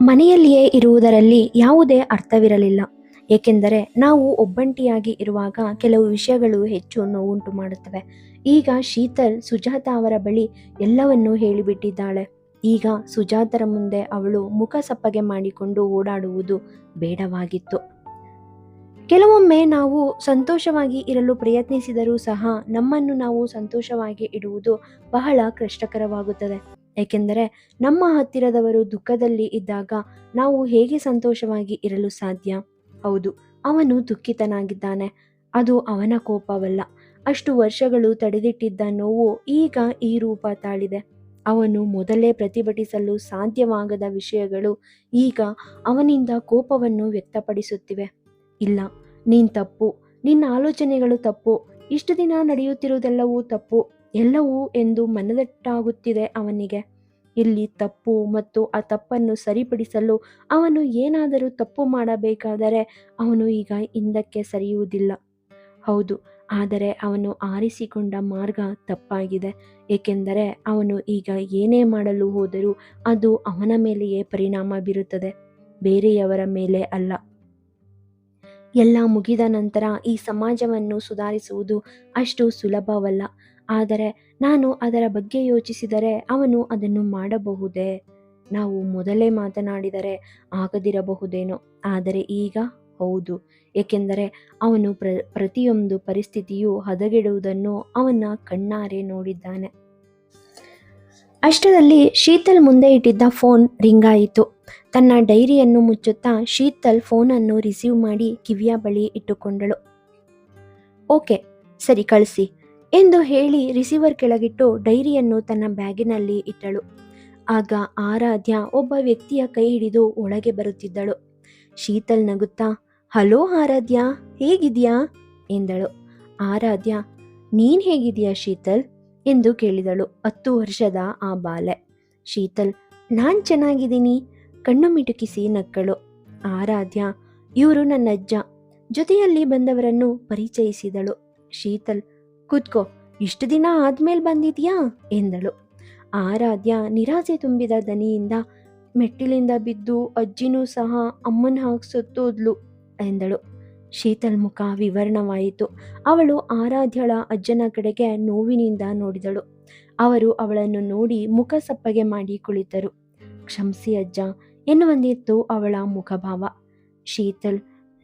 ಮನೆಯಲ್ಲಿಯೇ ಇರುವುದರಲ್ಲಿ ಯಾವುದೇ ಅರ್ಥವಿರಲಿಲ್ಲ. ಏಕೆಂದರೆ ನಾವು ಒಬ್ಬಂಟಿಯಾಗಿ ಇರುವಾಗ ಕೆಲವು ವಿಷಯಗಳು ಹೆಚ್ಚು ನೋವುಂಟು ಮಾಡುತ್ತವೆ. ಈಗ ಶೀತಲ್ ಸುಜಾತ ಅವರ ಬಳಿ ಎಲ್ಲವನ್ನೂ ಹೇಳಿಬಿಟ್ಟಿದ್ದಾಳೆ. ಈಗ ಸುಜಾತರ ಮುಂದೆ ಅವಳು ಮುಖ ಸಪ್ಪಗೆ ಮಾಡಿಕೊಂಡು ಓಡಾಡುವುದು ಬೇಡವಾಗಿತ್ತು. ಕೆಲವೊಮ್ಮೆ ನಾವು ಸಂತೋಷವಾಗಿ ಇರಲು ಪ್ರಯತ್ನಿಸಿದರೂ ಸಹ ನಮ್ಮನ್ನು ನಾವು ಸಂತೋಷವಾಗಿ ಇಡುವುದು ಬಹಳ ಕಷ್ಟಕರವಾಗುತ್ತದೆ. ಏಕೆಂದರೆ ನಮ್ಮ ಹತ್ತಿರದವರು ದುಃಖದಲ್ಲಿ ಇದ್ದಾಗ ನಾವು ಹೇಗೆ ಸಂತೋಷವಾಗಿ ಇರಲು ಸಾಧ್ಯ? ಹೌದು, ಅವನು ದುಃಖಿತನಾಗಿದ್ದಾನೆ. ಅದು ಅವನ ಕೋಪವಲ್ಲ. ಅಷ್ಟು ವರ್ಷಗಳು ತಡೆದಿಟ್ಟಿದ್ದ ನೋವು ಈಗ ಈ ರೂಪ ತಾಳಿದೆ. ಅವನು ಮೊದಲೇ ಪ್ರತಿಭಟಿಸಲು ಸಾಧ್ಯವಾಗದ ವಿಷಯಗಳು ಈಗ ಅವನಿಂದ ಕೋಪವನ್ನು ವ್ಯಕ್ತಪಡಿಸುತ್ತಿವೆ. ಇಲ್ಲ, ನೀನ್ ತಪ್ಪು. ನಿನ್ನ ಆಲೋಚನೆಗಳು ತಪ್ಪು. ಇಷ್ಟು ದಿನ ನಡೆಯುತ್ತಿರುವುದೆಲ್ಲವೂ ತಪ್ಪು. ಎಲ್ಲವೂ ಎಂದು ಮನದಟ್ಟಾಗುತ್ತಿದೆ ಅವನಿಗೆ. ಇಲ್ಲಿ ತಪ್ಪು ಮತ್ತು ಆ ತಪ್ಪನ್ನು ಸರಿಪಡಿಸಲು ಅವನು ಏನಾದರೂ ತಪ್ಪು ಮಾಡಬೇಕಾದರೆ ಅವನು ಈಗ ಹಿಂದಕ್ಕೆ ಸರಿಯುವುದಿಲ್ಲ. ಹೌದು, ಆದರೆ ಅವನು ಆರಿಸಿಕೊಂಡ ಮಾರ್ಗ ತಪ್ಪಾಗಿದೆ, ಏಕೆಂದರೆ ಅವನು ಈಗ ಏನೇ ಮಾಡಲು ಹೋದರೂ ಅದು ಅವನ ಮೇಲೆಯೇ ಪರಿಣಾಮ ಬೀರುತ್ತದೆ, ಬೇರೆಯವರ ಮೇಲೆ ಅಲ್ಲ. ಎಲ್ಲ ಮುಗಿದ ನಂತರ ಈ ಸಮಾಜವನ್ನು ಸುಧಾರಿಸುವುದು ಅಷ್ಟು ಸುಲಭವಲ್ಲ. ಆದರೆ ನಾನು ಅದರ ಬಗ್ಗೆ ಯೋಚಿಸಿದರೆ ಅವನು ಅದನ್ನು ಮಾಡಬಹುದೇ? ನಾವು ಮೊದಲೇ ಮಾತನಾಡಿದರೆ ಆಗದಿರಬಹುದೇನೋ? ಆದರೆ ಈಗ ಹೌದು. ಏಕೆಂದರೆ ಅವನು ಪ್ರ, ಪ್ರತಿಯೊಂದು ಪರಿಸ್ಥಿತಿಯು ಹದಗೆಡುವುದನ್ನು ಅವನ ಕಣ್ಣಾರೆ ನೋಡಿದ್ದಾನೆ. ಅಷ್ಟರಲ್ಲಿ ಶೀತಲ್ ಮುಂದೆ ಇಟ್ಟಿದ್ದ ಫೋನ್ ರಿಂಗಾಯಿತು. ತನ್ನ ಡೈರಿಯನ್ನು ಮುಚ್ಚುತ್ತಾ ಶೀತಲ್ ಫೋನನ್ನು ರಿಸೀವ್ ಮಾಡಿ ಕಿವಿಯ ಬಳಿ ಇಟ್ಟುಕೊಂಡಳು. ಓಕೆ, ಸರಿ ಕಳಿಸಿ. ಎಂದು ಹೇಳಿ ರಿಸೀವರ್ ಕೆಳಗಿಟ್ಟು ಡೈರಿಯನ್ನು ತನ್ನ ಬ್ಯಾಗಿನಲ್ಲಿ ಇಟ್ಟಳು. ಆಗ ಆರಾಧ್ಯ ಒಬ್ಬ ವ್ಯಕ್ತಿಯ ಕೈ ಹಿಡಿದು ಒಳಗೆ ಬರುತ್ತಿದ್ದಳು. ಶೀತಲ್ ನಗುತ್ತಾ, ಹಲೋ ಆರಾಧ್ಯ ಹೇಗಿದ್ಯಾ ಎಂದಳು. ಆರಾಧ್ಯ, ನೀನ್ ಹೇಗಿದ್ಯಾ ಶೀತಲ್? ಎಂದು ಕೇಳಿದಳು. ಹತ್ತು ವರ್ಷದ ಆ ಬಾಲೆ. ಶೀತಲ್, ನಾನ್ ಚೆನ್ನಾಗಿದ್ದೀನಿ. ಕಣ್ಣು ಮಿಟುಕಿಸಿ ನಕ್ಕಳು. ಆರಾಧ್ಯ, ಇವರು ನನ್ನ ಅಜ್ಜ ಜೊತೆಯಲ್ಲಿ ಬಂದವರನ್ನು ಪರಿಚಯಿಸಿದಳು. ಶೀತಲ್ ಕೂತ್ಕೋ, ಇಷ್ಟು ದಿನ ಆದ್ಮೇಲೆ ಬಂದಿದ್ಯಾ? ಎಂದಳು. ಆರಾಧ್ಯ ನಿರಾಸೆ ತುಂಬಿದ ದನಿಯಿಂದ ಮೆಟ್ಟಿಲಿಂದ ಬಿದ್ದು ಅಜ್ಜಿನೂ ಸಹ ಅಮ್ಮನ ಹಾಗೆ ಸುತ್ತೋದ್ಲು ಎಂದಳು. ಶೀತಲ್ ಮುಖ ವಿವರಣವಾಯಿತು. ಅವಳು ಆರಾಧ್ಯಳ ಅಜ್ಜನ ಕಡೆಗೆ ನೋವಿನಿಂದ ನೋಡಿದಳು. ಅವರು ಅವಳನ್ನು ನೋಡಿ ಮುಖ ಸಪ್ಪಗೆ ಮಾಡಿ ಕುಳಿತರು. ಕ್ಷಮಿಸಿ ಅಜ್ಜ ಎನ್ನುವಂದಿತ್ತು ಅವಳ ಮುಖಭಾವ. ಶೀತಲ್,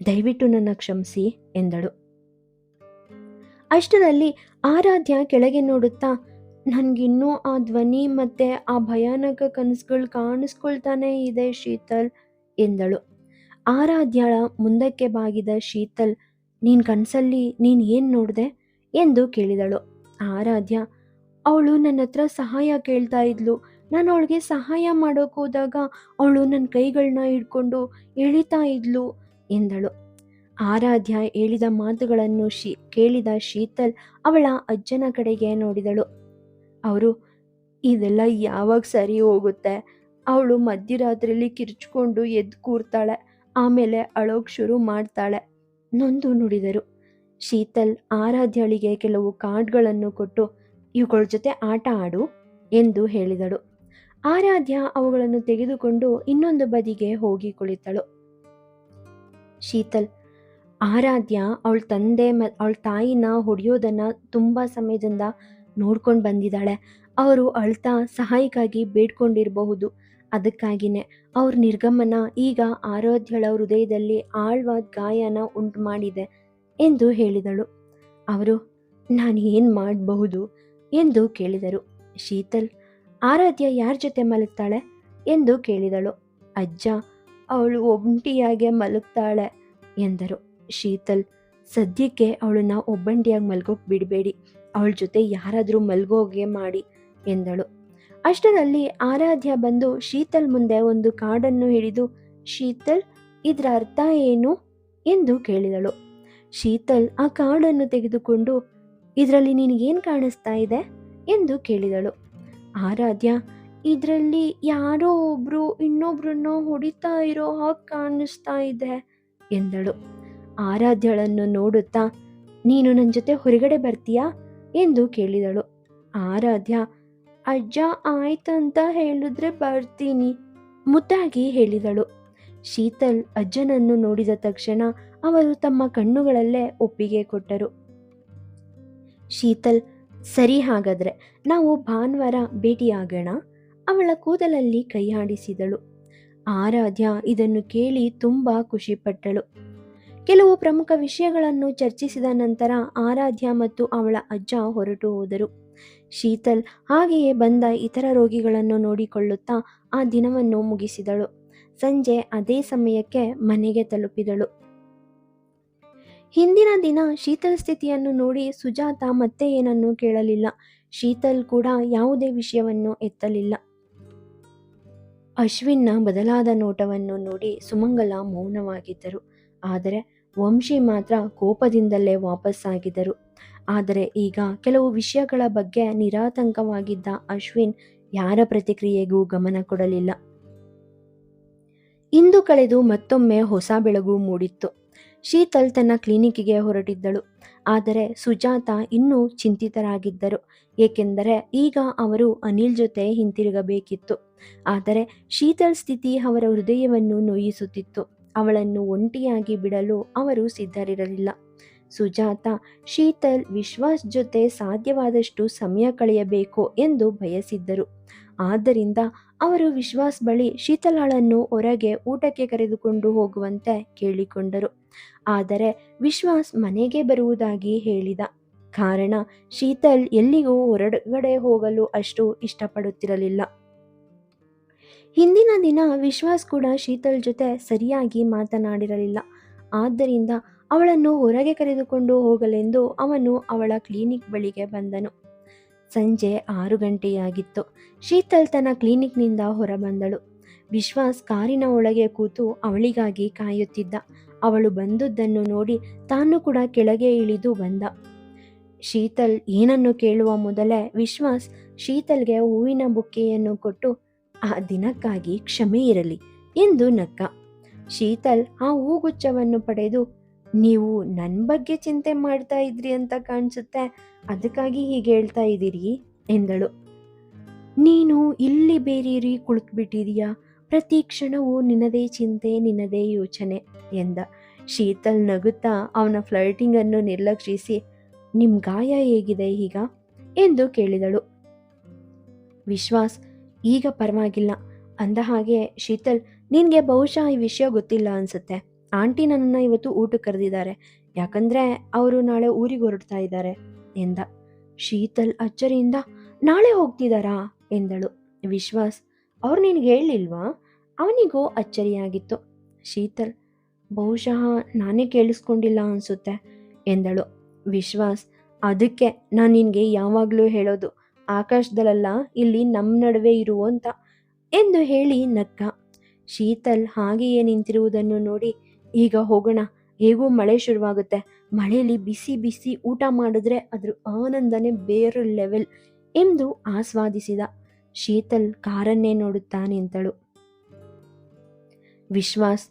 ದಯವಿಟ್ಟು ನನ್ನ ಕ್ಷಮಿಸಿ, ಎಂದಳು. ಅಷ್ಟರಲ್ಲಿ ಆರಾಧ್ಯ ಕೆಳಗೆ ನೋಡುತ್ತಾ, ನನಗಿನ್ನೂ ಆ ಧ್ವನಿ ಮತ್ತೆ ಆ ಭಯಾನಕ ಕನಸುಗಳು ಕಾಣಿಸ್ಕೊಳ್ತಾನೆ ಇದೆ ಶೀತಲ್, ಎಂದಳು. ಆರಾಧ್ಯಳ ಮುಂದಕ್ಕೆ ಬಾಗಿದ ಶೀತಲ್, ನೀನ್ ಕನಸಲ್ಲಿ ನೀನ್ ಏನ್ ನೋಡಿದೆ? ಎಂದು ಕೇಳಿದಳು. ಆರಾಧ್ಯ, ಅವಳು ನನ್ನ ಹತ್ರ ಸಹಾಯ ಕೇಳ್ತಾ ಇದ್ಲು. ನಾನು ಅವಳಿಗೆ ಸಹಾಯ ಮಾಡೋಕೆ ಹೋದಾಗ ಅವಳು ನನ್ನ ಕೈಗಳನ್ನ ಹಿಡ್ಕೊಂಡು ಎಳಿತಾ ಇದ್ಲು, ಎಂದಳು. ಆರಾಧ್ಯ ಹೇಳಿದ ಮಾತುಗಳನ್ನು ಶೀ, ಕೇಳಿದ ಶೀತಲ್ ಅವಳ ಅಜ್ಜನ ಕಡೆಗೆ ನೋಡಿದಳು. ಅವರು, ಇದೆಲ್ಲ ಯಾವಾಗ ಸರಿ ಹೋಗುತ್ತೆ? ಅವಳು ಮಧ್ಯರಾತ್ರಿಲಿ ಕಿರ್ಚ್ಕೊಂಡು ಎದ್ದು ಕೂರ್ತಾಳೆ, ಆಮೇಲೆ ಅಳೋಕ್ ಶುರು ಮಾಡ್ತಾಳೆ, ನೊಂದು ನುಡಿದರು. ಶೀತಲ್ ಆರಾಧ್ಯಳಿಗೆ ಕೆಲವು ಕಾರ್ಡ್ಗಳನ್ನು ಕೊಟ್ಟು, ಇವುಗಳ ಜೊತೆ ಆಟ ಆಡು, ಎಂದು ಹೇಳಿದಳು. ಆರಾಧ್ಯ ಅವುಗಳನ್ನು ತೆಗೆದುಕೊಂಡು ಇನ್ನೊಂದು ಬದಿಗೆ ಹೋಗಿ ಕುಳಿತಳು. ಶೀತಲ್ ಆರಾಧ್ಯ, ಅವಳ ತಂದೆ ಮ, ಅವಳ ತಾಯಿನ ಹೊಡೆಯೋದನ್ನ ತುಂಬ ಸಮಯದಿಂದ ನೋಡ್ಕೊಂಡು ಬಂದಿದ್ದಾಳೆ. ಅವರು ಅಳ್ತಾ ಸಹಾಯಕ್ಕಾಗಿ ಬೇಡ್ಕೊಂಡಿರಬಹುದು. ಅದಕ್ಕಾಗಿನೇ ಅವ್ರ ನಿರ್ಗಮನ ಈಗ ಆರಾಧ್ಯಳ ಹೃದಯದಲ್ಲಿ ಆಳ್ವಾದ ಗಾಯನ ಉಂಟು ಮಾಡಿದೆ ಎಂದು ಹೇಳಿದಳು. ಅವರು ನಾನು ಏನು ಮಾಡಬಹುದು? ಎಂದು ಕೇಳಿದರು. ಶೀತಲ್, ಆರಾಧ್ಯ ಯಾರ ಜೊತೆ ಮಲಗ್ತಾಳೆ? ಎಂದು ಕೇಳಿದಳು. ಅಜ್ಜ, ಅವಳು ಒಂಟಿಯಾಗೆ ಮಲಗ್ತಾಳೆ, ಎಂದರು. ಶೀತಲ್, ಸದ್ಯಕ್ಕೆ ಅವಳನ್ನ ಒಬ್ಬಂಡಿಯಾಗಿ ಮಲ್ಗೋಕ್ ಬಿಡಬೇಡಿ, ಅವಳ ಜೊತೆ ಯಾರಾದರೂ ಮಲ್ಗೋಗೆ ಮಾಡಿ ಎಂದಳು. ಅಷ್ಟರಲ್ಲಿ ಆರಾಧ್ಯ ಬಂದು ಶೀತಲ್ ಮುಂದೆ ಒಂದು ಕಾಡನ್ನು ಹಿಡಿದು, ಶೀತಲ್, ಇದರ ಅರ್ಥ ಏನು? ಎಂದು ಕೇಳಿದಳು. ಶೀತಲ್ ಆ ಕಾಡನ್ನು ತೆಗೆದುಕೊಂಡು, ಇದರಲ್ಲಿ ನಿನಗೇನು ಕಾಣಿಸ್ತಾ ಇದೆ? ಎಂದು ಕೇಳಿದಳು. ಆರಾಧ್ಯ, ಇದರಲ್ಲಿ ಯಾರೋ ಒಬ್ರು ಇನ್ನೊಬ್ರನ್ನ ಹೊಡಿತಾ ಇರೋ ಹಾಗೆ ಕಾಣಿಸ್ತಾ ಇದೆ, ಎಂದಳು. ಆರಾಧ್ಯಳನ್ನು ನೋಡುತ್ತಾ, ನೀನು ನನ್ನ ಜೊತೆ ಹೊರಗಡೆ ಬರ್ತೀಯಾ? ಎಂದು ಕೇಳಿದಳು. ಆರಾಧ್ಯ, ಅಜ್ಜ ಆಯ್ತಂತ ಹೇಳಿದ್ರೆ ಬರ್ತೀನಿ, ಮುದ್ದಾಗಿ ಹೇಳಿದಳು. ಶೀತಲ್ ಅಜ್ಜನನ್ನು ನೋಡಿದ ತಕ್ಷಣ ಅವರು ತಮ್ಮ ಕಣ್ಣುಗಳಲ್ಲೇ ಒಪ್ಪಿಗೆ ಕೊಟ್ಟರು. ಶೀತಲ್, ಸರಿ ಹಾಗಾದ್ರೆ, ನಾವು ಭಾನುವಾರ ಭೇಟಿಯಾಗೋಣ, ಅವಳ ಕೂದಲಲ್ಲಿ ಕೈಯಾಡಿಸಿದಳು. ಆರಾಧ್ಯ ಇದನ್ನು ಕೇಳಿ ತುಂಬಾ ಖುಷಿಪಟ್ಟಳು. ಕೆಲವು ಪ್ರಮುಖ ವಿಷಯಗಳನ್ನು ಚರ್ಚಿಸಿದ ನಂತರ ಆರಾಧ್ಯ ಮತ್ತು ಅವಳ ಅಜ್ಜ ಹೊರಟು ಹೋದರು. ಶೀತಲ್ ಹಾಗೆಯೇ ಬಂದ ಇತರ ರೋಗಿಗಳನ್ನು ನೋಡಿಕೊಳ್ಳುತ್ತಾ ಆ ದಿನವನ್ನು ಮುಗಿಸಿದಳು. ಸಂಜೆ ಅದೇ ಸಮಯಕ್ಕೆ ಮನೆಗೆ ತಲುಪಿದಳು. ಹಿಂದಿನ ದಿನ ಶೀತಲ್ ಸ್ಥಿತಿಯನ್ನು ನೋಡಿ ಸುಜಾತ ಮತ್ತೆ ಏನನ್ನೂ ಕೇಳಲಿಲ್ಲ. ಶೀತಲ್ ಕೂಡ ಯಾವುದೇ ವಿಷಯವನ್ನು ಎತ್ತಲಿಲ್ಲ. ಅಶ್ವಿನ್ನ ಬದಲಾದ ನೋಟವನ್ನು ನೋಡಿ ಸುಮಂಗಲ ಮೌನವಾಗಿದ್ದರು. ಆದರೆ ವಂಶಿ ಮಾತ್ರ ಕೋಪದಿಂದಲೇ ವಾಪಸ್ಸಾಗಿದ್ದರು. ಆದರೆ ಈಗ ಕೆಲವು ವಿಷಯಗಳ ಬಗ್ಗೆ ನಿರಾತಂಕವಾಗಿದ್ದ ಅಶ್ವಿನ್ ಯಾರ ಪ್ರತಿಕ್ರಿಯೆಗೂ ಗಮನ ಕೊಡಲಿಲ್ಲ. ಇಂದು ಕಳೆದು ಮತ್ತೊಮ್ಮೆ ಹೊಸ ಬೆಳಗು ಮೂಡಿತ್ತು. ಶೀತಲ್ ತನ್ನ ಕ್ಲಿನಿಕ್ಗೆ ಹೊರಟಿದ್ದಳು. ಆದರೆ ಸುಜಾತ ಇನ್ನೂ ಚಿಂತಿತರಾಗಿದ್ದರು. ಏಕೆಂದರೆ ಈಗ ಅವರು ಅನಿಲ್ ಜೊತೆ ಹಿಂತಿರುಗಬೇಕಿತ್ತು. ಆದರೆ ಶೀತಲ್ ಸ್ಥಿತಿ ಅವರ ಹೃದಯವನ್ನು ನೋಯಿಸುತ್ತಿತ್ತು. ಅವಳನ್ನು ಒಂಟಿಯಾಗಿ ಬಿಡಲು ಅವರು ಸಿದ್ಧರಿರಲಿಲ್ಲ. ಸುಜಾತ, ಶೀತಲ್ ವಿಶ್ವಾಸ್ ಜೊತೆ ಸಾಧ್ಯವಾದಷ್ಟು ಸಮಯ ಕಳೆಯಬೇಕು ಎಂದು ಬಯಸಿದ್ದರು. ಆದ್ದರಿಂದ ಅವರು ವಿಶ್ವಾಸ್ ಬಳಿ ಶೀತಲಾಳನ್ನು ಹೊರಗೆ ಊಟಕ್ಕೆ ಕರೆದುಕೊಂಡು ಹೋಗುವಂತೆ ಕೇಳಿಕೊಂಡರು. ಆದರೆ ವಿಶ್ವಾಸ್ ಮನೆಗೆ ಬರುವುದಾಗಿ ಹೇಳಿದ. ಕಾರಣ, ಶೀತಲ್ ಎಲ್ಲಿಗೂ ಹೊರಗಡೆ ಹೋಗಲು ಅಷ್ಟು ಇಷ್ಟಪಡುತ್ತಿರಲಿಲ್ಲ. ಹಿಂದಿನ ದಿನ ವಿಶ್ವಾಸ್ ಕೂಡ ಶೀತಲ್ ಜೊತೆ ಸರಿಯಾಗಿ ಮಾತನಾಡಿರಲಿಲ್ಲ. ಆದ್ದರಿಂದ ಅವಳನ್ನು ಹೊರಗೆ ಕರೆದುಕೊಂಡು ಹೋಗಲೆಂದು ಅವನು ಅವಳ ಕ್ಲಿನಿಕ್ ಬಳಿಗೆ ಬಂದನು. ಸಂಜೆ ಆರು ಗಂಟೆಯಾಗಿತ್ತು. ಶೀತಲ್ ತನ್ನ ಕ್ಲಿನಿಕ್ನಿಂದ ಹೊರಬಂದಳು. ವಿಶ್ವಾಸ್ ಕಾರಿನ ಒಳಗೆ ಕೂತು ಅವಳಿಗಾಗಿ ಕಾಯುತ್ತಿದ್ದ. ಅವಳು ಬಂದದ್ದನ್ನು ನೋಡಿ ತಾನು ಕೂಡ ಕೆಳಗೆ ಇಳಿದು ಬಂದ. ಶೀತಲ್ ಏನನ್ನು ಕೇಳುವ ಮೊದಲೇ ವಿಶ್ವಾಸ್ ಶೀತಲ್ಗೆ ಹೂವಿನ ಬುಕ್ಕೆಯನ್ನು ಕೊಟ್ಟು ಆ ದಿನಕ್ಕಾಗಿ ಕ್ಷಮೆ ಇರಲಿ ಎಂದು ನಕ್ಕ. ಶೀತಲ್ ಆ ಹೂಗುಚ್ಛವನ್ನು ಪಡೆದು, ನೀವು ನನ್ನ ಬಗ್ಗೆ ಚಿಂತೆ ಮಾಡ್ತಾ ಇದ್ರಿ ಅಂತ ಕಾಣಿಸುತ್ತೆ, ಅದಕ್ಕಾಗಿ ಹೀಗೆ ಹೇಳ್ತಾ ಇದ್ದೀರಿ? ಎಂದಳು. ನೀನು ಇಲ್ಲಿ ಬೇರೇರಿ ಕುಳಿತುಬಿಟ್ಟಿದೀಯಾ? ಪ್ರತಿ ಕ್ಷಣವೂ ನಿನ್ನದೇ ಚಿಂತೆ ನಿನ್ನದೇ ಯೋಚನೆ, ಎಂದ. ಶೀತಲ್ ನಗುತ್ತಾ ಅವನ ಫ್ಲರ್ಟಿಂಗ್ ಅನ್ನು ನಿರ್ಲಕ್ಷಿಸಿ, ನಿಮ್ ಗಾಯ ಹೇಗಿದೆ ಈಗ? ಎಂದು ಕೇಳಿದಳು. ವಿಶ್ವಾಸ್ ಈಗ ಪರವಾಗಿಲ್ಲ. ಅಂದ ಹಾಗೆ ಶೀತಲ್, ನಿನಗೆ ಬಹುಶಃ ಈ ವಿಷಯ ಗೊತ್ತಿಲ್ಲ ಅನ್ಸುತ್ತೆ. ಆಂಟಿ ನನ್ನನ್ನು ಇವತ್ತು ಊಟ ಕರೆದಿದ್ದಾರೆ. ಯಾಕಂದ್ರೆ ಅವರು ನಾಳೆ ಊರಿಗೆ ಹೊರಡ್ತಾ ಇದ್ದಾರೆ ಎಂದ. ಶೀತಲ್ ಅಚ್ಚರಿಯಿಂದ, ನಾಳೆ ಹೋಗ್ತಿದ್ದಾರಾ ಎಂದಳು. ವಿಶ್ವಾಸ್, ಅವ್ರು ನಿನಗೆ ಹೇಳಿಲ್ವಾ ಅವನಿಗೂ ಅಚ್ಚರಿಯಾಗಿತ್ತು. ಶೀತಲ್, ಬಹುಶಃ ನಾನೇ ಕೇಳಿಸ್ಕೊಂಡಿಲ್ಲ ಅನ್ಸುತ್ತೆ ಎಂದಳು. ವಿಶ್ವಾಸ್, ಅದಕ್ಕೆ ನಾನು ನಿನಗೆ ಯಾವಾಗಲೂ ಹೇಳೋದು ಆಕಾಶದಲ್ಲ ಇಲ್ಲಿ ನಮ್ಮ ನಡುವೆ ಇರುವಂತ ಎಂದು ಹೇಳಿ ನಕ್ಕ ಶೀತಲ್ ಹಾಗೆಯೇ ನಿಂತಿರುವುದನ್ನು ನೋಡಿ, ಈಗ ಹೋಗೋಣ. ಹೇಗೂ ಮಳೆ ಶುರುವಾಗುತ್ತೆ. ಮಳೆಯಲ್ಲಿ ಬಿಸಿ ಬಿಸಿ ಊಟ ಮಾಡಿದ್ರೆ ಅದ್ರ ಆನಂದನೇ ಬೇರೆ ಲೆವೆಲ್ ಎಂದು ಆಸ್ವಾದಿಸಿದ ಶೀತಲ್ ಕಾರನ್ನೇ ನೋಡುತ್ತಾ ನಿಂತಳು ವಿಶ್ವಾಸ್,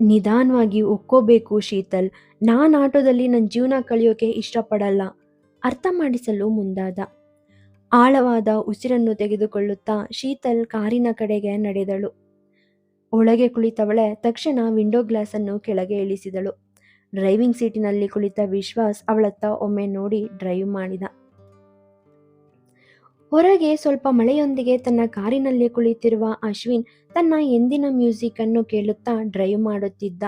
ನಿಧಾನವಾಗಿ ಒಕ್ಕೋಬೇಕು ಶೀತಲ್. ನಾನು ಆಟೋದಲ್ಲಿ ನನ್ನ ಜೀವನ ಕಳೆಯೋಕೆ ಇಷ್ಟಪಡಲ್ಲ. ಅರ್ಥ ಮಾಡಿಸಲು ಮುಂದಾದ. ಆಳವಾದ ಉಸಿರನ್ನು ತೆಗೆದುಕೊಳ್ಳುತ್ತಾ ಶೀತಲ್ ಕಾರಿನ ಕಡೆಗೆ ನಡೆದಳು. ಒಳಗೆ ಕುಳಿತವಳೆ ತಕ್ಷಣ ವಿಂಡೋ ಗ್ಲಾಸ್ ಅನ್ನು ಕೆಳಗೆ ಇಳಿಸಿದಳು. ಡ್ರೈವಿಂಗ್ ಸೀಟಿನಲ್ಲಿ ಕುಳಿತ ವಿಶ್ವಾಸ್ ಅವಳತ್ತ ಒಮ್ಮೆ ನೋಡಿ ಡ್ರೈವ್ ಮಾಡಿದ. ಹೊರಗೆ ಸ್ವಲ್ಪ ಮಳೆಯೊಂದಿಗೆ ತನ್ನ ಕಾರಿನಲ್ಲಿ ಕುಳಿತಿರುವ ಅಶ್ವಿನ್ ತನ್ನ ಎಂದಿನ ಮ್ಯೂಸಿಕ್ ಅನ್ನು ಕೇಳುತ್ತಾ ಡ್ರೈವ್ ಮಾಡುತ್ತಿದ್ದ.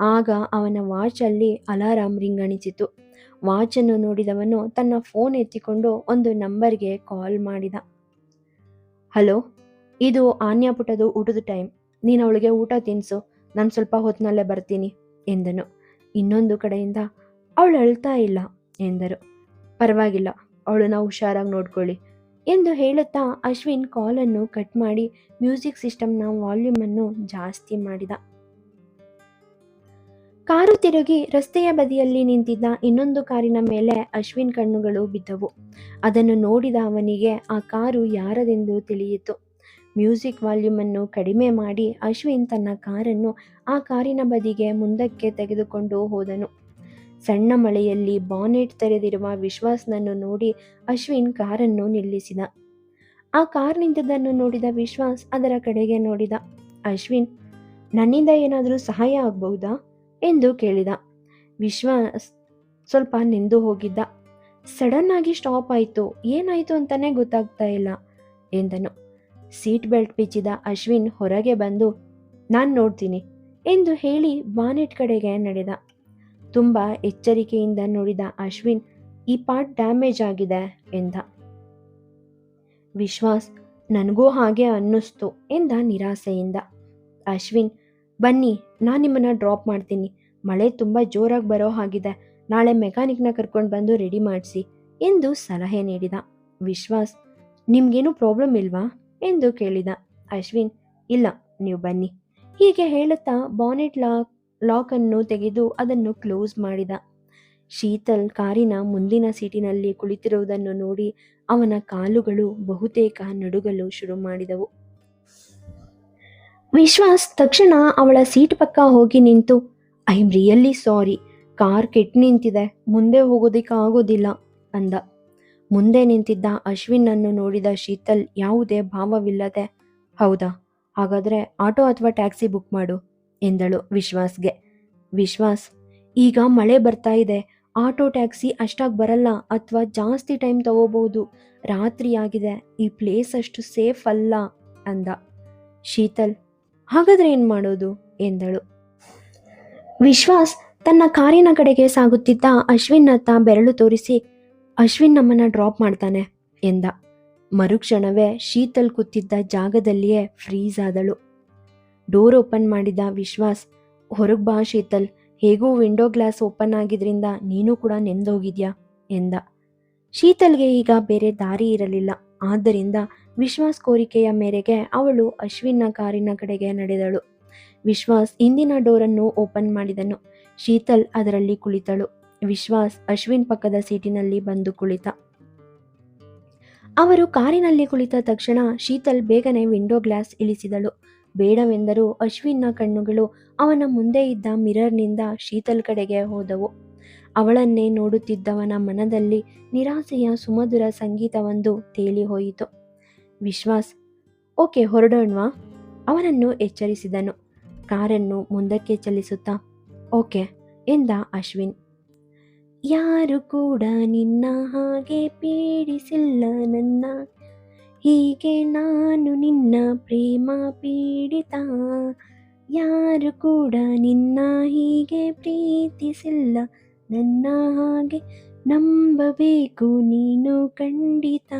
ಆಗ ಅವನ ವಾಚ್ ಅಲ್ಲಿ ಅಲಾರಾಮ್ ರಿಂಗಣಿಸಿತು ವಾಚ್ ಅನ್ನು ನೋಡಿದವನು ತನ್ನ ಫೋನ್ ಎತ್ತಿಕೊಂಡು ಒಂದು ನಂಬರ್ಗೆ ಕಾಲ್ ಮಾಡಿದ. ಹಲೋ, ಇದು ಆನ್ಯ ಪುಟದ ಊಟದ ಟೈಮ್. ನೀನು ಅವಳಿಗೆ ಊಟ ತಿನ್ಸು. ನಾನು ಸ್ವಲ್ಪ ಹೊತ್ತಿನಲ್ಲೇ ಬರ್ತೀನಿ, ಎಂದನು. ಇನ್ನೊಂದು ಕಡೆಯಿಂದ, ಅವಳು ಅಳ್ತಾ ಇಲ್ಲ, ಎಂದರು. ಪರವಾಗಿಲ್ಲ ಅವಳನ್ನ ಹುಷಾರಾಗಿ ನೋಡ್ಕೊಳ್ಳಿ, ಎಂದು ಹೇಳುತ್ತಾ ಅಶ್ವಿನ್ ಕಾಲನ್ನು ಕಟ್ ಮಾಡಿ ಮ್ಯೂಸಿಕ್ ಸಿಸ್ಟಮ್ನ ವಾಲ್ಯೂಮನ್ನು ಜಾಸ್ತಿ ಮಾಡಿದ. ಕಾರು ತಿರುಗಿ ರಸ್ತೆಯ ಬದಿಯಲ್ಲಿ ನಿಂತಿದ್ದ ಇನ್ನೊಂದು ಕಾರಿನ ಮೇಲೆ ಅಶ್ವಿನ್ ಕಣ್ಣುಗಳು ಬಿದ್ದವು. ಅದನ್ನು ನೋಡಿದ ಅವನಿಗೆ ಆ ಕಾರು ಯಾರದೆಂದು ತಿಳಿಯಿತು. ಮ್ಯೂಸಿಕ್ ವಾಲ್ಯೂಮ್ ಅನ್ನು ಕಡಿಮೆ ಮಾಡಿ ಅಶ್ವಿನ್ ತನ್ನ ಕಾರನ್ನು ಆ ಕಾರಿನ ಬದಿಗೆ ಮುಂದಕ್ಕೆ ತೆಗೆದುಕೊಂಡು ಹೋದನು. ಸಣ್ಣ ಮಳೆಯಲ್ಲಿ ಬಾನೆಟ್ ತೆರೆದಿರುವ ವಿಶ್ವಾಸ್ನನ್ನು ನೋಡಿ ಅಶ್ವಿನ್ ಕಾರನ್ನು ನಿಲ್ಲಿಸಿದ. ಆ ಕಾರ್ ನಿಂತದನ್ನು ನೋಡಿದ ವಿಶ್ವಾಸ್ ಅದರ ಕಡೆಗೆ ನೋಡಿದ. ಅಶ್ವಿನ್, ನನ್ನಿಂದ ಏನಾದರೂ ಸಹಾಯ ಆಗಬಹುದಾ? ಎಂದು ಕೇಳಿದ. ವಿಶ್ವ ಸ್ವಲ್ಪ ನಿಂದು ಹೋಗಿದ್ದ. ಸಡನ್ ಆಗಿ ಸ್ಟಾಪ್ ಆಯಿತು. ಏನಾಯಿತು ಅಂತಾನೆ ಗೊತ್ತಾಗ್ತಾ ಇಲ್ಲ ಎಂದನು. ಸೀಟ್ ಬೆಲ್ಟ್ ಬಿಚ್ಚಿದ ಅಶ್ವಿನ್ ಹೊರಗೆ ಬಂದು, ನಾನು ನೋಡ್ತೀನಿ ಎಂದು ಹೇಳಿ ಬಾನೆಟ್ ಕಡೆಗೆ ನಡೆದ. ತುಂಬ ಎಚ್ಚರಿಕೆಯಿಂದ ನೋಡಿದ ಅಶ್ವಿನ್, ಈ ಪಾರ್ಟ್ ಡ್ಯಾಮೇಜ್ ಆಗಿದೆ ಎಂದ. ವಿಶ್ವಾಸ್, ನನಗೂ ಹಾಗೆ ಅನ್ನಿಸ್ತು ಎಂದ ನಿರಾಸೆಯಿಂದ. ಅಶ್ವಿನ್ ಬನ್ನಿ, ನಾನು ನಿಮ್ಮನ್ನ ಡ್ರಾಪ್ ಮಾಡ್ತೀನಿ. ಮಳೆ ತುಂಬ ಜೋರಾಗಿ ಬರೋ ಹಾಗಿದೆ. ನಾಳೆ ಮೆಕ್ಯಾನಿಕ್ನ ಕರ್ಕೊಂಡು ಬಂದು ರೆಡಿ ಮಾಡಿಸಿ ಎಂದು ಸಲಹೆ ನೀಡಿದ. ವಿಶ್ವಾಸ್, ನಿಮಗೇನು ಪ್ರಾಬ್ಲಮ್ ಇಲ್ವಾ? ಎಂದು ಕೇಳಿದ. ಅಶ್ವಿನ್, ಇಲ್ಲ, ನೀವು ಬನ್ನಿ. ಹೀಗೆ ಹೇಳುತ್ತಾ ಬಾನೆಟ್ ಲಾಕ್ ಲಾಕನ್ನು ತೆಗೆದು ಅದನ್ನು ಕ್ಲೋಸ್ ಮಾಡಿದ. ಶೀತಲ್ ಕಾರಿನ ಮುಂದಿನ ಸೀಟಿನಲ್ಲಿ ಕುಳಿತಿರುವುದನ್ನು ನೋಡಿ ಅವನ ಕಾಲುಗಳು ಬಹುತೇಕ ನಡುಗಲು ಶುರು ಮಾಡಿದವು. ವಿಶ್ವಾಸ್ ತಕ್ಷಣ ಅವಳ ಸೀಟ್ ಪಕ್ಕ ಹೋಗಿ ನಿಂತು, I am really sorry. Car ಕೆಟ್ಟು ನಿಂತಿದೆ. ಮುಂದೆ ಹೋಗೋದಿಕ್ಕೆ ಆಗೋದಿಲ್ಲ ಅಂದ. ಮುಂದೆ ನಿಂತಿದ್ದ ಅಶ್ವಿನನ್ನು ನೋಡಿದ ಶೀತಲ್, ಯಾವುದೇ ಭಾವವಿಲ್ಲದೆ. ಹೌದಾ? ಹಾಗಾದ್ರೆ ಆಟೋ ಅಥವಾ ಟ್ಯಾಕ್ಸಿ ಬುಕ್ ಮಾಡು, ಎಂದಳು ವಿಶ್ವಾಸ್ಗೆ. ವಿಶ್ವಾಸ್, ಈಗ ಮಳೆ ಬರ್ತಾ ಇದೆ. ಆಟೋ, ಟ್ಯಾಕ್ಸಿ ಅಷ್ಟಾಗಿ ಬರಲ್ಲ. ಅಥವಾ ಜಾಸ್ತಿ ಟೈಮ್ ತಗೋಬಹುದು ರಾತ್ರಿ ಆಗಿದೆ. ಈ ಪ್ಲೇಸ್ ಅಷ್ಟು ಸೇಫ್ ಅಲ್ಲ, ಅಂದ. ಶೀತಲ್ ಹಾಗಾದ್ರೆ ಏನು ಮಾಡೋದು? ಎಂದಳು. ವಿಶ್ವಾಸ್ ತನ್ನ ಕಾರಿನ ಕಡೆಗೆ ಸಾಗುತ್ತಿದ್ದ ಅಶ್ವಿನ್ನತ್ತ ಬೆರಳು ತೋರಿಸಿ, ಅಶ್ವಿನ್ ನಮ್ಮನ್ನ ಡ್ರಾಪ್ ಮಾಡ್ತಾನೆ, ಎಂದ. ಮರುಕ್ಷಣವೇ ಶೀತಲ್ ಕೂತಿದ್ದ ಜಾಗದಲ್ಲಿಯೇ ಫ್ರೀಸ್ ಆದಳು. ಡೋರ್ ಓಪನ್ ಮಾಡಿದ ವಿಶ್ವಾಸ್, ಹೊರಗೆ ಬಾ ಶೀತಲ್, ಹೇಗೂ ವಿಂಡೋ ಗ್ಲಾಸ್ ಓಪನ್ ಆಗಿದ್ರಿಂದ ನೀನು ಕೂಡ ನೆಂದೋಗಿದ್ಯಾ ಎಂದ. ಶೀತಲ್ಗೆ ಈಗ ಬೇರೆ ದಾರಿ ಇರಲಿಲ್ಲ. ಆದ್ದರಿಂದ ವಿಶ್ವಾಸ್ ಕೋರಿಕೆಯ ಮೇರೆಗೆ ಅವಳು ಅಶ್ವಿನ್ನ ಕಾರಿನ ಕಡೆಗೆ ನಡೆದಳು. ವಿಶ್ವಾಸ್ ಡೋರ್ ಡೋರನ್ನು ಓಪನ್ ಮಾಡಿದನು. ಶೀತಲ್ ಅದರಲ್ಲಿ ಕುಳಿತಳು. ವಿಶ್ವಾಸ್ ಅಶ್ವಿನ್ ಪಕ್ಕದ ಸೀಟಿನಲ್ಲಿ ಬಂದು ಕುಳಿತ. ಅವರು ಕಾರಿನಲ್ಲಿ ಕುಳಿತ ತಕ್ಷಣ ಶೀತಲ್ ಬೇಗನೆ ವಿಂಡೋ ಗ್ಲಾಸ್ ಇಳಿಸಿದಳು. ಬೇಡವೆಂದರೂ ಅಶ್ವಿನ್ನ ಕಣ್ಣುಗಳು ಅವನ ಮುಂದೆ ಇದ್ದ ಮಿರರ್ನಿಂದ ಶೀತಲ್ ಕಡೆಗೆ ಹೋದವು. ಅವಳನ್ನೇ ನೋಡುತ್ತಿದ್ದವನ ಮನದಲ್ಲಿ ನಿರಾಸೆಯ ಸುಮಧುರ ಸಂಗೀತವೊಂದು ತೇಲಿ ಹೋಯಿತು ವಿಶ್ವಾಸ್, ಓಕೆ ಹೊರಡೋಣ್ವಾ? ಅವನನ್ನು ಎಚ್ಚರಿಸಿದನು. ಕಾರನ್ನು ಮುಂದಕ್ಕೆ ಚಲಿಸುತ್ತಾ, ಓಕೆ ಎಂದ ಅಶ್ವಿನ್. ಯಾರು ಕೂಡ ನಿನ್ನ ಹಾಗೆ ಪೀಡಿಸಿಲ್ಲ ನನ್ನ. ಹೀಗೆ ನಾನು ನಿನ್ನ ಪ್ರೇಮ ಪೀಡಿತ. ಯಾರು ಕೂಡ ನಿನ್ನ ಹೀಗೆ ಪ್ರೀತಿಸಿಲ್ಲ. ನನ್ನ ಹಾಗೆ ನಂಬಬೇಕು ನೀನು ಖಂಡಿತ.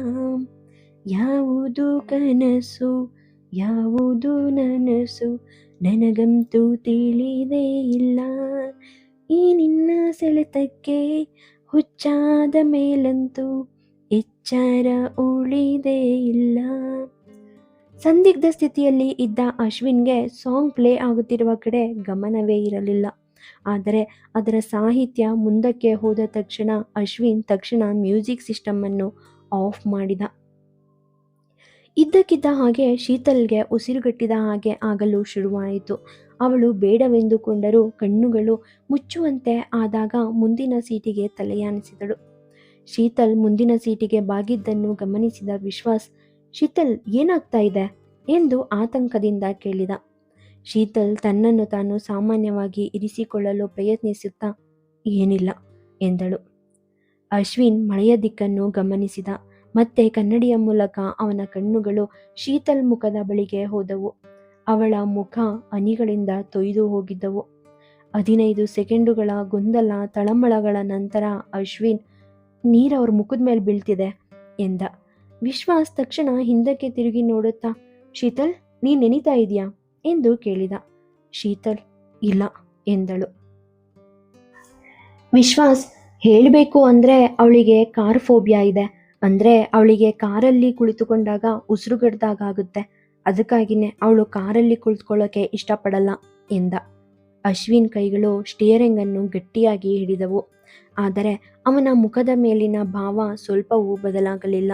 ಯಾವುದು ಕನಸು, ಯಾವುದು ನನಸು ನನಗಂತೂ ತಿಳಿದೇ ಇಲ್ಲ. ಈ ನಿನ್ನ ಸೆಳೆತಕ್ಕೆ ಹುಚ್ಚಾದ ಮೇಲಂತೂ ಎಚ್ಚರ ಉಳಿದೇ ಇಲ್ಲ. ಸಂದಿಗ್ಧ ಸ್ಥಿತಿಯಲ್ಲಿ ಇದ್ದ ಅಶ್ವಿನ್ಗೆ ಸಾಂಗ್ ಪ್ಲೇ ಆಗುತ್ತಿರುವ ಕಡೆ ಗಮನವೇ ಇರಲಿಲ್ಲ. ಆದರೆ ಅದರ ಸಾಹಿತ್ಯ ಮುಂದಕ್ಕೆ ಹೋದ ತಕ್ಷಣ ಅಶ್ವಿನ್ ತಕ್ಷಣ ಮ್ಯೂಸಿಕ್ ಸಿಸ್ಟಮನ್ನು ಆಫ್ ಮಾಡಿದ. ಇದ್ದಕ್ಕಿದ್ದ ಹಾಗೆ ಶೀತಲ್ಗೆ ಉಸಿರುಗಟ್ಟಿದ ಹಾಗೆ ಆಗಲು ಶುರುವಾಯಿತು. ಅವಳು ಬೇಡವೆಂದುಕೊಂಡರೂ ಕಣ್ಣುಗಳು ಮುಚ್ಚುವಂತೆ ಆದಾಗ ಮುಂದಿನ ಸೀಟಿಗೆ ತಲೆಯಾನಿಸಿದಳು. ಶೀತಲ್ ಮುಂದಿನ ಸೀಟಿಗೆ ಬಾಗಿದ್ದನ್ನು ಗಮನಿಸಿದ ವಿಶ್ವಾಸ್, ಶೀತಲ್, ಏನಾಗ್ತಾ ಇದೆ? ಎಂದು ಆತಂಕದಿಂದ ಕೇಳಿದ. ಶೀತಲ್ ತನ್ನನ್ನು ತಾನು ಸಾಮಾನ್ಯವಾಗಿ ಇರಿಸಿಕೊಳ್ಳಲು ಪ್ರಯತ್ನಿಸುತ್ತಾ, ಏನಿಲ್ಲ ಎಂದಳು. ಅಶ್ವಿನ್ ಮಳೆಯ ದಿಕ್ಕನ್ನು ಗಮನಿಸಿದ. ಮತ್ತೆ ಕನ್ನಡಿಯ ಮೂಲಕ ಅವನ ಕಣ್ಣುಗಳು ಶೀತಲ್ ಮುಖದ ಬಳಿಗೆ ಹೋದವು. ಅವಳ ಮುಖ ಅನಿಗಳಿಂದ ತೊಯ್ದು ಹೋಗಿದ್ದವು. ಹದಿನೈದು ಸೆಕೆಂಡುಗಳ ಗೊಂದಲ ತಳಮಳಗಳ ನಂತರ ಅಶ್ವಿನ್, ನೀರು ಅವ್ರ ಮುಖದ ಮೇಲೆ ಬೀಳ್ತಿದೆ ಎಂದ. ವಿಶ್ವಾಸ್ ತಕ್ಷಣ ಹಿಂದಕ್ಕೆ ತಿರುಗಿ ನೋಡುತ್ತಾ, ಶೀತಲ್, ನೀನ್ ನೆನಿತಾ ಇದೆಯಾ? ಎಂದು ಕೇಳಿದ. ಶೀತಲ್, ಇಲ್ಲ ಎಂದಳು. ವಿಶ್ವಾಸ್, ಹೇಳಬೇಕು ಅಂದ್ರೆ ಅವಳಿಗೆ ಕಾರ್ ಫೋಬಿಯಾ ಇದೆ. ಅಂದ್ರೆ ಅವಳಿಗೆ ಕಾರಲ್ಲಿ ಕುಳಿತುಕೊಂಡಾಗ ಉಸಿರುಗಡ್ದಾಗ ಆಗುತ್ತೆ ಅದಕ್ಕಾಗಿನೇ ಅವಳು ಕಾರಲ್ಲಿ ಕುಳಿತುಕೊಳ್ಳೋಕೆ ಇಷ್ಟಪಡಲ್ಲ ಎಂದ. ಅಶ್ವಿನ್ ಕೈಗಳು ಸ್ಟಿಯರಿಂಗ್ ಅನ್ನು ಗಟ್ಟಿಯಾಗಿ ಹಿಡಿದವು. ಆದರೆ ಅವನ ಮುಖದ ಮೇಲಿನ ಭಾವ ಸ್ವಲ್ಪವೂ ಬದಲಾಗಲಿಲ್ಲ.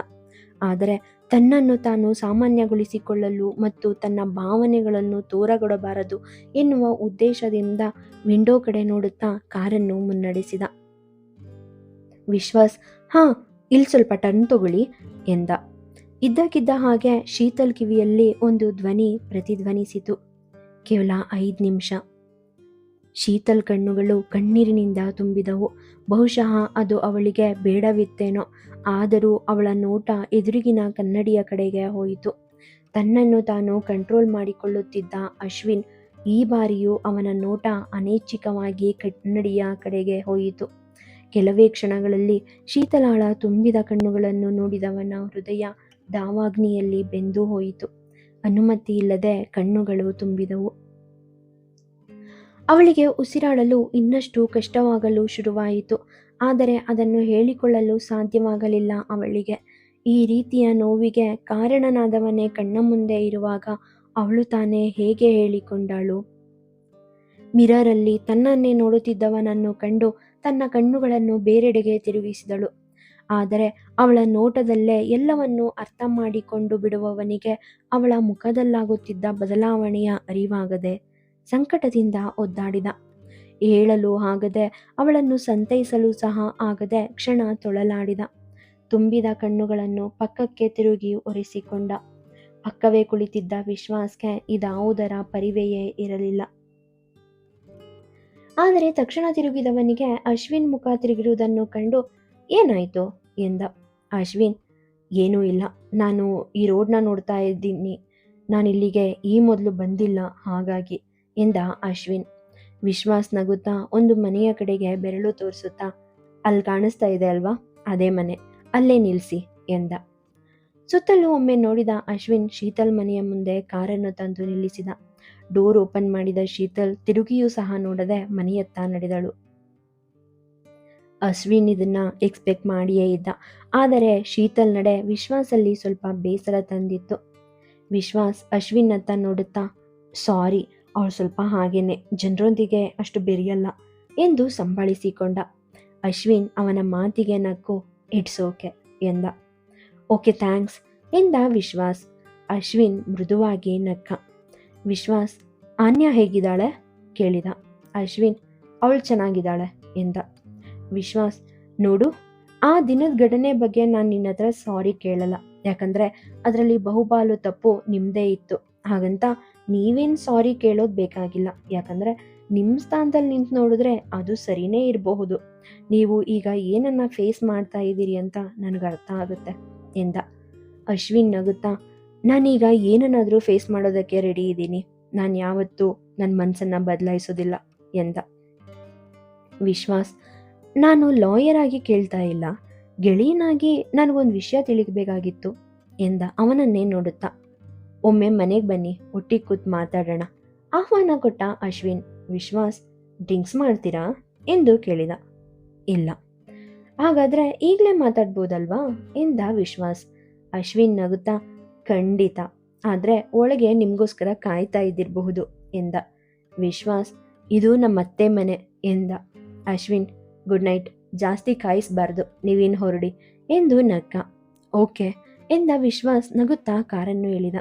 ಆದರೆ ತನ್ನನ್ನು ತಾನು ಸಾಮಾನ್ಯಗೊಳಿಸಿಕೊಳ್ಳಲು ಮತ್ತು ತನ್ನ ಭಾವನೆಗಳನ್ನು ತೋರಗೊಡಬಾರದು ಎನ್ನುವ ಉದ್ದೇಶದಿಂದ ವಿಂಡೋ ಕಡೆ ನೋಡುತ್ತಾ ಕಾರನ್ನು ಮುನ್ನಡೆಸಿದ. ವಿಶ್ವಾಸ್, ಹಾ, ಇಲ್ಲಿ ಸ್ವಲ್ಪ ಟರ್ನ್ ತಗೊಳ್ಳಿ, ಎಂದ. ಇದ್ದಕ್ಕಿದ್ದ ಹಾಗೆ ಶೀತಲ್ ಕಿವಿಯಲ್ಲಿ ಒಂದು ಧ್ವನಿ ಪ್ರತಿಧ್ವನಿಸಿತು. ಕೇವಲ ಐದು ನಿಮಿಷ. ಶೀತಲ್ ಕಣ್ಣುಗಳು ಕಣ್ಣೀರಿನಿಂದ ತುಂಬಿದವು. ಬಹುಶಃ ಅದು ಅವಳಿಗೆ ಬೇಡವಿತ್ತೇನೋ. ಆದರೂ ಅವಳ ನೋಟ ಎದುರಿಗಿನ ಕನ್ನಡಿಯ ಕಡೆಗೆ ಹೋಯಿತು. ತನ್ನನ್ನು ತಾನು ಕಂಟ್ರೋಲ್ ಮಾಡಿಕೊಳ್ಳುತ್ತಿದ್ದ ಅಶ್ವಿನ್ ಈ ಬಾರಿಯೂ ಅವನ ನೋಟ ಅನೈಚ್ಛಿಕವಾಗಿ ಕನ್ನಡಿಯ ಕಡೆಗೆ ಹೋಯಿತು. ಕೆಲವೇ ಕ್ಷಣಗಳಲ್ಲಿ ಶೀತಲಾಳ ತುಂಬಿದ ಕಣ್ಣುಗಳನ್ನು ನೋಡಿದವನ ಹೃದಯ ದಾವಾಗ್ನಿಯಲ್ಲಿ ಬೆಂದು ಹೋಯಿತು. ಅನುಮತಿ ಇಲ್ಲದೆ ಕಣ್ಣುಗಳು ತುಂಬಿದವು. ಅವಳಿಗೆ ಉಸಿರಾಡಲು ಇನ್ನಷ್ಟು ಕಷ್ಟವಾಗಲು ಶುರುವಾಯಿತು. ಆದರೆ ಅದನ್ನು ಹೇಳಿಕೊಳ್ಳಲು ಸಾಧ್ಯವಾಗಲಿಲ್ಲ ಅವಳಿಗೆ. ಈ ರೀತಿಯ ನೋವಿಗೆ ಕಾರಣನಾದವನೇ ಕಣ್ಣ ಮುಂದೆ ಇರುವಾಗ ಅವಳು ತಾನೇ ಹೇಗೆ ಹೇಳಿಕೊಂಡಳು? ಮಿರರಲ್ಲಿ ತನ್ನನ್ನೇ ನೋಡುತ್ತಿದ್ದವನನ್ನು ಕಂಡು ತನ್ನ ಕಣ್ಣುಗಳನ್ನು ಬೇರೆಡೆಗೆ ತಿರುಗಿಸಿದಳು. ಆದರೆ ಅವಳ ನೋಟದಲ್ಲೇ ಎಲ್ಲವನ್ನೂ ಅರ್ಥ ಮಾಡಿಕೊಂಡು ಬಿಡುವವನಿಗೆ ಅವಳ ಮುಖದಲ್ಲಾಗುತ್ತಿದ್ದ ಬದಲಾವಣೆಯ ಅರಿವಾಗದೆ ಸಂಕಟದಿಂದ ಒದ್ದಾಡಿದ. ಹೇಳಲು ಆಗದೆ ಅವಳನ್ನು ಸಂತೈಸಲು ಸಹ ಆಗದೆ ಕ್ಷಣ ತೊಳಲಾಡಿದ. ತುಂಬಿದ ಕಣ್ಣುಗಳನ್ನು ಪಕ್ಕಕ್ಕೆ ತಿರುಗಿ ಒರೆಸಿಕೊಂಡ. ಪಕ್ಕವೇ ಕುಳಿತಿದ್ದ ವಿಶ್ವಾಸ್ಗೆ ಇದಾವುದರ ಪರಿವೆಯೇ ಇರಲಿಲ್ಲ. ಆದರೆ ತಕ್ಷಣ ತಿರುಗಿದವನಿಗೆ ಅಶ್ವಿನ್ ಮುಖ ತಿರುಗಿರುವುದನ್ನು ಕಂಡು ಏನಾಯಿತು ಎಂದ. ಅಶ್ವಿನ್, ಏನೂ ಇಲ್ಲ. ನಾನು ಈ ರೋಡ್ನ ನೋಡ್ತಾ ಇದ್ದೀನಿ. ನಾನಿಲ್ಲಿಗೆ ಈ ಮೊದಲು ಬಂದಿಲ್ಲ ಹಾಗಾಗಿ ಎಂದ ಅಶ್ವಿನ್. ವಿಶ್ವಾಸ್ ನಗುತ್ತಾ ಒಂದು ಮನೆಯ ಕಡೆಗೆ ಬೆರಳು ತೋರಿಸುತ್ತಾ, ಅಲ್ಲಿ ಕಾಣಿಸ್ತಾ ಇದೆ ಅಲ್ವಾ? ಅದೇ ಮನೆ. ಅಲ್ಲೇ ನಿಲ್ಲಿಸಿ ಎಂದ. ಸುತ್ತಲೂ ಒಮ್ಮೆ ನೋಡಿದ ಅಶ್ವಿನ್ ಶೀತಲ್ ಮನೆಯ ಮುಂದೆ ಕಾರನ್ನು ತಂದು ನಿಲ್ಲಿಸಿದ. ಡೋರ್ ಓಪನ್ ಮಾಡಿದ ಶೀತಲ್ ತಿರುಗಿಯೂ ಸಹ ನೋಡದೆ ಮನೆಯತ್ತ ನಡೆದಳು. ಅಶ್ವಿನ್ ಇದನ್ನ ಎಕ್ಸ್ಪೆಕ್ಟ್ ಮಾಡಿಯೇ ಇದ್ದ. ಆದರೆ ಶೀತಲ್ ನಡೆ ವಿಶ್ವಾಸಲ್ಲಿ ಸ್ವಲ್ಪ ಬೇಸರ ತಂದಿತ್ತು. ವಿಶ್ವಾಸ್ ಅಶ್ವಿನ್ ಅತ್ತ ನೋಡುತ್ತಾ, ಸಾರಿ ಅವಳು ಸ್ವಲ್ಪ ಹಾಗೇನೆ ಜನರೊಂದಿಗೆ ಅಷ್ಟು ಬೆರೆಯಲ್ಲ ಎಂದು ಸಂಭಾಳಿಸಿಕೊಂಡ ಅಶ್ವಿನ್ ಅವನ ಮಾತಿಗೆ ನಕ್ಕು ಇಟ್ಸ್ ಓಕೆ ಎಂದ. ಓಕೆ ಥ್ಯಾಂಕ್ಸ್ ಎಂದ ವಿಶ್ವಾಸ್. ಅಶ್ವಿನ್ ಮೃದುವಾಗಿ ನಕ್ಕ. ವಿಶ್ವಾಸ್, ಆನ್ಯ ಹೇಗಿದ್ದಾಳೆ? ಕೇಳಿದ. ಅಶ್ವಿನ್, ಅವಳು ಚೆನ್ನಾಗಿದ್ದಾಳೆ, ಎಂದ. ವಿಶ್ವಾಸ್, ನೋಡು, ಆ ದಿನದ ಘಟನೆ ಬಗ್ಗೆ ನಾನು ನಿನ್ನ ಹತ್ರ ಸಾರಿ ಕೇಳಲ್ಲ. ಯಾಕಂದ್ರೆ ಅದರಲ್ಲಿ ಬಹುಪಾಲು ತಪ್ಪು ನಿಮ್ಮದೇ ಇತ್ತು. ಹಾಗಂತ ನೀವೇನು ಸಾರಿ ಕೇಳೋದು ಬೇಕಾಗಿಲ್ಲ. ಯಾಕಂದರೆ ನಿಮ್ಮ ಸ್ಥಾನದಲ್ಲಿ ನಿಂತು ನೋಡಿದ್ರೆ ಅದು ಸರಿನೇ ಇರಬಹುದು. ನೀವು ಈಗ ಏನನ್ನು ಫೇಸ್ ಮಾಡ್ತಾ ಇದ್ದೀರಿ ಅಂತ ನನಗೆ ಅರ್ಥ ಆಗುತ್ತೆ ಎಂದ. ಅಶ್ವಿನ್ ನಗುತ್ತಾ, ನಾನೀಗ ಏನನ್ನಾದರೂ ಫೇಸ್ ಮಾಡೋದಕ್ಕೆ ರೆಡಿ ಇದ್ದೀನಿ. ನಾನು ಯಾವತ್ತೂ ನನ್ನ ಮನಸ್ಸನ್ನು ಬದಲಾಯಿಸೋದಿಲ್ಲ ಎಂದ. ವಿಶ್ವಾಸ್, ನಾನು ಲಾಯರ್ ಆಗಿ ಕೇಳ್ತಾ ಇಲ್ಲ. ಗೆಳೆಯನಾಗಿ ನನಗೊಂದು ವಿಷಯ ತಿಳಿಬೇಕಾಗಿತ್ತು ಎಂದ. ಅವನನ್ನೇ ನೋಡುತ್ತಾ. ಒಮ್ಮೆ ಮನೆಗೆ ಬನ್ನಿ, ಒಟ್ಟಿಗೆ ಕೂತ್ ಮಾತಾಡೋಣ. ಆಹ್ವಾನ ಕೊಟ್ಟ ಅಶ್ವಿನ್, ವಿಶ್ವಾಸ್, ಡ್ರಿಂಕ್ಸ್ ಮಾಡ್ತೀರಾ? ಎಂದು ಕೇಳಿದ. ಇಲ್ಲ. ಹಾಗಾದ್ರೆ ಈಗಲೇ ಮಾತಾಡ್ಬೋದಲ್ವಾ? ಎಂದ ವಿಶ್ವಾಸ್. ಅಶ್ವಿನ್ ನಗುತ್ತಾ, ಖಂಡಿತ. ಆದರೆ ಒಳಗೆ ನಿಮಗೋಸ್ಕರ ಕಾಯ್ತಾ ಇದ್ದಿರಬಹುದು, ಎಂದ. ವಿಶ್ವಾಸ್, ಇದು ನಮ್ಮ ಅತ್ತೆ ಮನೆ, ಎಂದ. Ashwin, good night. ಜಾಸ್ತಿ ಕಾಯಿಸಬಾರ್ದು, ನೀವೇನು ಹೊರಡಿ, ಎಂದು ನಕ್ಕ ಓಕೆ, ಎಂದ ವಿಶ್ವಾಸ್ ನಗುತ್ತಾ ಕಾರನ್ನು ಇಳಿದ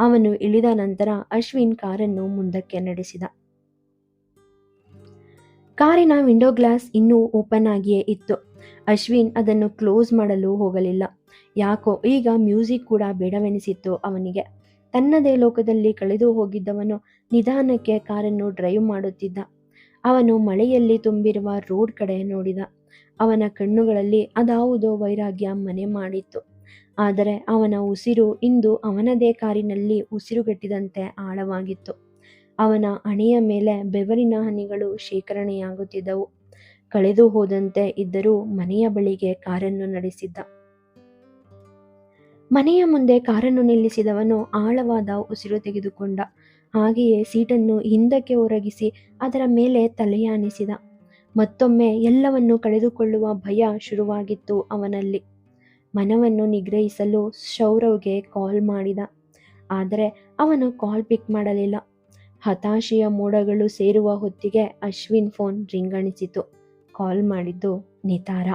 ಅವನು ಇಳಿದ ನಂತರ ಅಶ್ವಿನ್ ಕಾರನ್ನು ಮುಂದಕ್ಕೆ ನಡೆಸಿದ. ಕಾರಿನ ವಿಂಡೋ ಗ್ಲಾಸ್ ಇನ್ನೂ ಓಪನ್ ಆಗಿಯೇ ಇತ್ತು. ಅಶ್ವಿನ್ ಅದನ್ನು ಕ್ಲೋಸ್ ಮಾಡಲು ಹೋಗಲಿಲ್ಲ. ಯಾಕೋ ಈಗ ಮ್ಯೂಸಿಕ್ ಕೂಡ ಬೇಡವೆನಿಸಿತ್ತು ಅವನಿಗೆ. ತನ್ನದೇ ಲೋಕದಲ್ಲಿ ಕಳೆದು ಹೋಗಿದ್ದವನು ನಿಧಾನಕ್ಕೆ ಕಾರನ್ನು ಡ್ರೈವ್ ಮಾಡುತ್ತಿದ್ದ. ಅವನು ಮಳೆಯಲ್ಲಿ ತುಂಬಿರುವ ರೋಡ್ ಕಡೆ ನೋಡಿದ. ಅವನ ಕಣ್ಣುಗಳಲ್ಲಿ ಅದಾವುದೋ ವೈರಾಗ್ಯ ಮನೆ ಮಾಡಿತ್ತು. ಆದರೆ ಅವನ ಉಸಿರು ಇಂದು ಅವನದೇ ಕಾರಿನಲ್ಲಿ ಉಸಿರುಗಟ್ಟಿದಂತೆ ಆಳವಾಗಿತ್ತು. ಅವನ ಹಣೆಯ ಮೇಲೆ ಬೆವರಿನ ಹನಿಗಳು ಶೇಖರಣೆಯಾಗುತ್ತಿದ್ದವು. ಕಳೆದು ಹೋದಂತೆ ಇದ್ದರೂ ಮನೆಯ ಬಳಿಗೆ ಕಾರನ್ನು ನಡೆಸಿದ್ದ. ಮನೆಯ ಮುಂದೆ ಕಾರನ್ನು ನಿಲ್ಲಿಸಿದವನು ಆಳವಾದ ಉಸಿರು ತೆಗೆದುಕೊಂಡ. ಹಾಗೆಯೇ ಸೀಟನ್ನು ಹಿಂದಕ್ಕೆ ಒರಗಿಸಿ ಅದರ ಮೇಲೆ ತಲೆಯಾನಿಸಿದ. ಮತ್ತೊಮ್ಮೆ ಎಲ್ಲವನ್ನು ಕಳೆದುಕೊಳ್ಳುವ ಭಯ ಶುರುವಾಗಿತ್ತು ಅವನಲ್ಲಿ. ಮನವನ್ನು ನಿಗ್ರಹಿಸಲು ಶೌರವ್ಗೆ ಕಾಲ್ ಮಾಡಿದ. ಆದರೆ ಅವನು ಕಾಲ್ ಪಿಕ್ ಮಾಡಲಿಲ್ಲ. ಹತಾಶೆಯ ಮೋಡಗಳು ಸೇರುವ ಹೊತ್ತಿಗೆ ಅಶ್ವಿನ್ ಫೋನ್ ರಿಂಗಣಿಸಿತು ಕಾಲ್ ಮಾಡಿದ್ದು ನಿತಾರ.